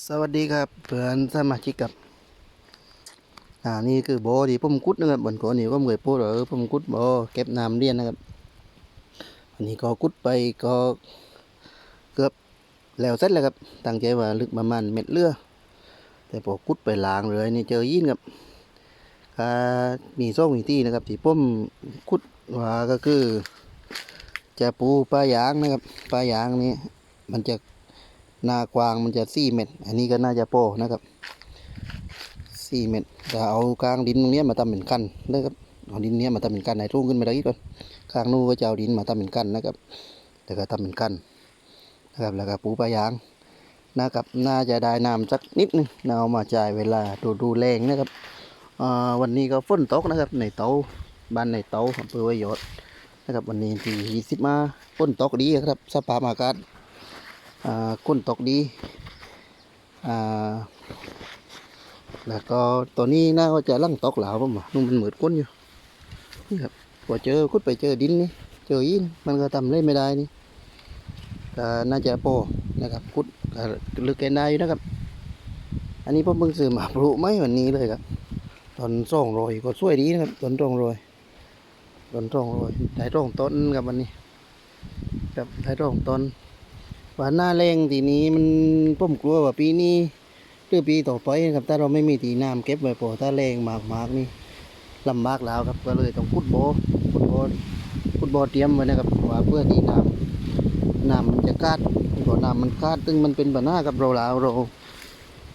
สวัสดีครับเพื่อนสมาชิกครับอ่านี่คือบ่อที่ผมกุดนะครับบนก่อนนี่ก็เคยพูดว่าเออผมกุดบ่เก็บน้ำเลี้ยนนะครับอันนี้ก็กุดไปก็เกือบแล้วเสร็จแล้วครับตั้งใจว่าลึกประมาณเม็ดเลือแต่พอกุดไปล้างเลยนี่เจอยินครับมีโซ่มีที่นะครับที่ผมกุดว่าก็คือ จะปูปลายางนะครับปลายางนี่มันจะ นากวางมันจะสี่เม็ด อันนี้ก็น่าจะโปนะครับสี่เม็ดจะเอากลางดินตรงนี้มาทำเป็นกั้นนะครับ เอาดินเนี้ยมาทำเป็นกั้นให้ทุ่งขึ้นมาได้อีกก่อนข้างนู้นก็จะเอาดินมาทำเป็นกั้นนะครับแล้วก็ทำเป็นกั้นนะครับ แล้วก็ปูปลายางนะครับ น่าจะได้น้ำสักนิดนึงน่าเอามาจ่ายเวลาดูดูแรงนะครับอ่าวันนี้ก็ฝนตกนะครับ ในเตาบ้านในเตาอำเภอวยโยศนะครับ วันนี้ที่ยี่สิบมาฝนตกดีครับสภาพอากาศ ก้นตกดีแล้วก็ตัวนี้น่าจะลั่งตกเหลาวผมว่านุ่มมันเหมือนก้นอยู่นี่ครับพอเจอคุดไปเจอดินนี่เจอยินมันก็ทำเล่นไม่ได้นี่ก็น่าจะโปนะครับคุดลึกแกนได้อยู่นะครับ อันนี้ผมเพิ่งซื้อมาปลูกไม้วันนี้เลยครับตอนส่องโรยก็สวยดีนะครับตอนส่องโรยตอนส่องโรยได้ร่องต้นครับวันนี้ ครับได้ร่องต้น ว่าหน้าแรงทีนี้มันผมกลัวว่าปีนี้หรือปีต่อไปนะครับถ้าเราไม่มีทีน้ำเก็บไว้พอถ้าแรงมากๆนี่ลำบากแล้วครับ ก็เลยต้องขุดโบขุดโบขุดโบเตรียมไว้นะครับว่าเพื่อที่น้ำน้ำมันจะคาดพอน้ำมันคาดซึ่งมันเป็นปัญหากับเราแล้วเรา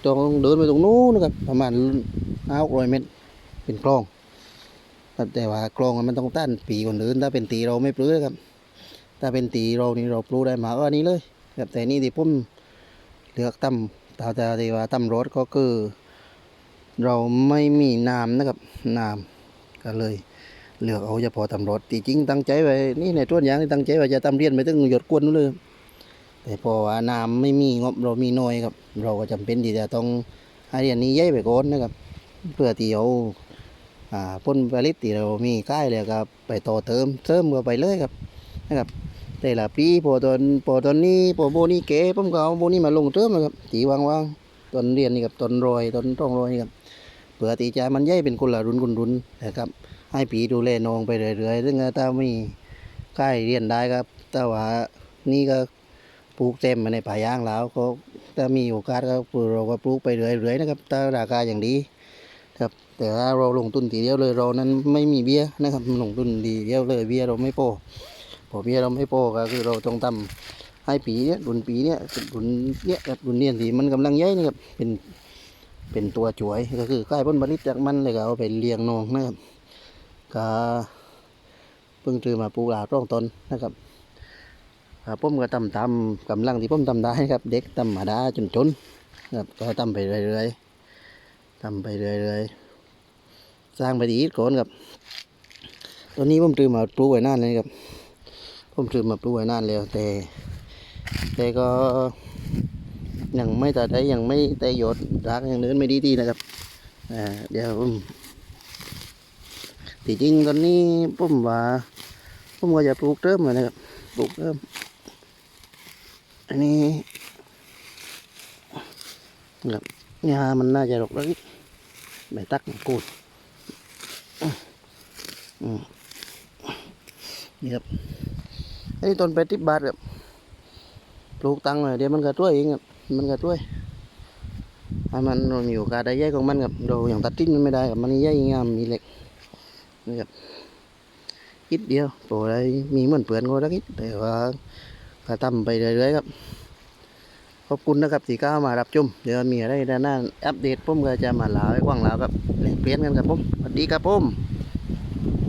ต้องเดินไปตรงนู้นนะครับประมาณห้าร้อยเมตรเป็นคลองแต่ว่าคลองมันต้องต้านปีคนอื่นถ้าเป็นตีเราไม่ปลื้อครับ ถ้าเป็นตีเรานี่เราปลูกได้มากกว่านี้เลย แบบแต่นี่ที่ผมเลือกตั้มตาตาที่ว่าตั้มรถก็คือ เราไม่มีน้ำนะครับน้ำก็เลยเลือกเอาเฉพาะตำรถที่จริงตั้งใจไว้นี่ในต้นยางที่ตั้งใจว่าจะทำเรียนไปถึงหยดกวนนู่นเลย แต่พอว่าน้ำไม่มีงบเรามีน้อยครับ เราก็จำเป็นที่จะต้องให้เรียนนี้ย้ายไปก่อนนะครับ เพื่อที่เอาอ่าผลผลิตที่เรามีค่ายแล้วก็ไปต่อเติมเสริมก็ไปเลยครับนะครับ แต่ละปีพอตอนพอตอนนี้พอโบนี่เก๋ผมก็เอาโบนี่มาลงเติมนะครับตีวางวางตอนเรียนนี่ครับตอนรอยตอนต้องรอยนี่ครับเผื่อตีใจมันย่อยเป็นคนละรุ่นคนรุ่นนะครับให้ปีดูแลน้องไปเรื่อยๆซึ่งถ้าไม่ใกล้เรียนได้ครับ แต่ว่านี่ก็ปลูกเต็มมาในป่ายางแล้วก็ถ้ามีโอกาสก็ปลูกเราก็ปลูกไปเรื่อยๆนะครับถ้าราคาอย่างดีครับแต่ถ้าเราลงทุนทีเดียวเลยเรานั้นไม่มีเบี้ยนะครับลงทุนทีเดียวเลยเบี้ยเราไม่พอ พอเบี้ยเราไม่พอก็คือเราต้องทำให้ปีเนี้ยรุ่นปีเนี้ยรุ่นเนี้ยรุ่นเนี้ยที่มันกำลังย้ายนี่ครับเป็นเป็นตัวช่วยก็คือใกล้ผลผลิตจากมันเลยก็เอาไปเลี้ยงนองนะครับก็เพิ่งซื้อมาปลูกหลาร่องตนนะครับอ่าผมก็ทำตามกำลังที่ผมทำได้ครับ เด็กทำมาได้จนจนๆครับก็ทำไปเรื่อยๆทำไปเรื่อยๆสร้างไปดีก่อนครับตอนนี้ผมซื้อมาปลูกไว้นานเลยครับ ผมซื้อมาปลูกไว้นานแล้วแต่ แต่ก็ยังไม่ตัดได้ยังไม่แต่ยดรากยังเดินไม่ดีดีนะครับอ่าเดี๋ยวผมที่จริงตอนนี้ผมว่าผมก็จะปลูกเริ่มนะครับปลูกเริ่ม อันนี้ครับหญ้ามันน่าจะหลกแล้วนี่ใบตักกูดอืมนี่ครับ อันนี้ต้นไปติบบาทครับปลูกตังเลยเดี๋ยวมันก็ช่วยเองครับมันก็ช่วยให้มันมีโอกาสได้แยกของมันครับเราอย่างตัดทิ้งมันไม่ได้ครับมันแยกงามมีเหล็กนี่ครับอิดเดียวโปรได้มีเหมือนเปลือนก็ได้อิดแต่ว่าก็ทำไปเรื่อยๆครับขอบคุณนะครับที่ก้าวมารับชมเดี๋ยวมีอะไรด้านหน้าอัปเดตผมก็จะมาลาให้ฟังแล้วครับแลกเปลี่ยนกันครับผมสวัสดีครับผม